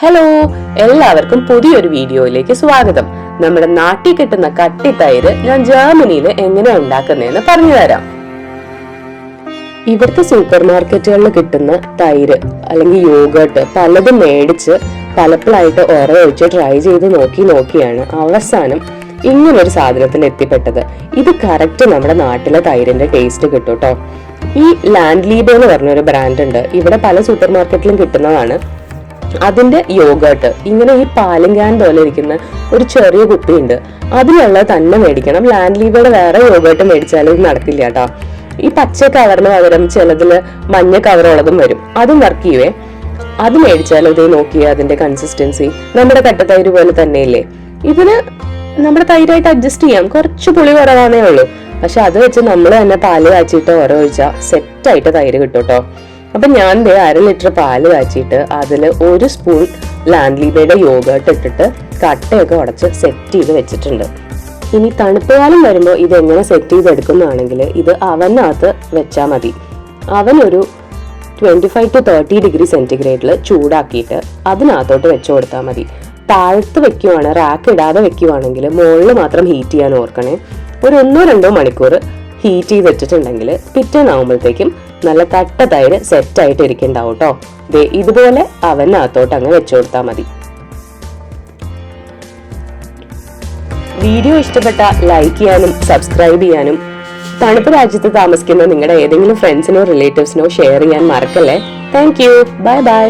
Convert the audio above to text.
Hello എല്ലാവർക്കും പുതിയൊരു വീഡിയോയിലേക്ക് സ്വാഗതം. നമ്മുടെ നാട്ടിൽ കിട്ടുന്ന കട്ടിത്തൈര് ഞാൻ ജർമ്മനിയിൽ എങ്ങനെ ഉണ്ടാക്കുന്നതെന്ന് പറഞ്ഞു തരാം. ഇവിടുത്തെ സൂപ്പർ മാർക്കറ്റുകളിൽ കിട്ടുന്ന തൈര് അല്ലെങ്കിൽ യോഗേർട്ട് പലതും മേടിച്ച് പലപ്പോഴായിട്ട് ഉറ ഒഴിച്ച് ട്രൈ ചെയ്ത് നോക്കി നോക്കിയാണ് അവസാനം ഇങ്ങനൊരു സാധനത്തിൽ എത്തിപ്പെട്ടത്. ഇത് കറക്റ്റ് നമ്മുടെ നാട്ടിലെ തൈരിന്റെ ടേസ്റ്റ് കിട്ടും കേട്ടോ ഈ ലാൻഡ് ലീബ് എന്ന് പറഞ്ഞൊരു ബ്രാൻഡ് ഉണ്ട്. ഇവിടെ പല സൂപ്പർ മാർക്കറ്റിലും കിട്ടുന്നതാണ്. അതിന്റെ യോഗട്ട്. ഇങ്ങനെ ഈ പാലിങ്കാൻ പോലെ ഇരിക്കുന്ന ഒരു ചെറിയ കുപ്പിയുണ്ട്. അതിനുള്ള തന്നെ മേടിക്കണം. ലാൻഡ് ലീവയുടെ വേറെ യോഗട്ട് മേടിച്ചാലും നടക്കില്ല കേട്ടോ. ഈ പച്ച കവറിന് പകരം ചിലതിൽ മഞ്ഞ കവറുള്ളതും വരും. അതും വർക്ക് ചെയ്യുവേ അത് മേടിച്ചാലും ഇത് നോക്കിയ അതിന്റെ കൺസിസ്റ്റൻസി നമ്മുടെ കട്ടത്തൈര് പോലെ തന്നെയില്ലേ? ഇതിന് നമ്മുടെ തൈരായിട്ട് അഡ്ജസ്റ്റ് ചെയ്യാം. കുറച്ച് പുളി കുറവാണേ ഉള്ളൂ. പക്ഷെ അത് വെച്ച് നമ്മൾ തന്നെ പാൽ കാച്ചിട്ട് ഓരോ ഒഴിച്ചാൽ സെറ്റായിട്ട് തൈര് കിട്ടും കേട്ടോ. അപ്പൊ ഞാൻ ദേ അര ലിറ്റർ പാൽ കാച്ചിട്ട് അതിൽ ഒരു സ്പൂൺ ലാൻഡ്ലീബയുടെ യോഗേർട്ട് ഇട്ടിട്ട് കട്ടയൊക്കെ ഉടച്ച് സെറ്റ് ചെയ്ത് വെച്ചിട്ടുണ്ട്. ഇനി തണുപ്പ് കാലം വരുമ്പോൾ ഇതെങ്ങനെ സെറ്റ് ചെയ്തെടുക്കുന്നതാണെങ്കിൽ ഇത് അവനകത്ത് വെച്ചാൽ മതി. അവനൊരു twenty five to thirty degree സെന്റിഗ്രേഡിൽ ചൂടാക്കിയിട്ട് അതിനകത്തോട്ട് വെച്ചു കൊടുത്താൽ മതി. താഴത്ത് വെക്കുവാണ് റാക്ക് ഇടാതെ വെക്കുവാണെങ്കിൽ മുകളിൽ മാത്രം ഹീറ്റ് ചെയ്യാൻ ഓർക്കണേ. ഒരു ഒന്നോ രണ്ടോ മണിക്കൂർ ഹീറ്റ് ചെയ്ത് വെച്ചിട്ടുണ്ടെങ്കിൽ പിറ്റേന്നാവുമ്പോഴത്തേക്കും നല്ല കട്ട തൈര് സെറ്റ് ആയിട്ട് ഇരിക്കുന്നുണ്ടാവും കേട്ടോ. ദേ ഇതുപോലെ അവനകത്തോട്ട് അങ്ങ് വെച്ചു കൊടുത്താൽ മതി. വീഡിയോ ഇഷ്ടപ്പെട്ട ലൈക്ക് ചെയ്യാനും സബ്സ്ക്രൈബ് ചെയ്യാനും തണുപ്പ് രാജ്യത്ത് താമസിക്കുന്ന നിങ്ങളുടെ ഏതെങ്കിലും ഫ്രണ്ട്സിനോ റിലേറ്റീവ്സിനോ ഷെയർ ചെയ്യാൻ മറക്കല്ലേ. Thank you bye bye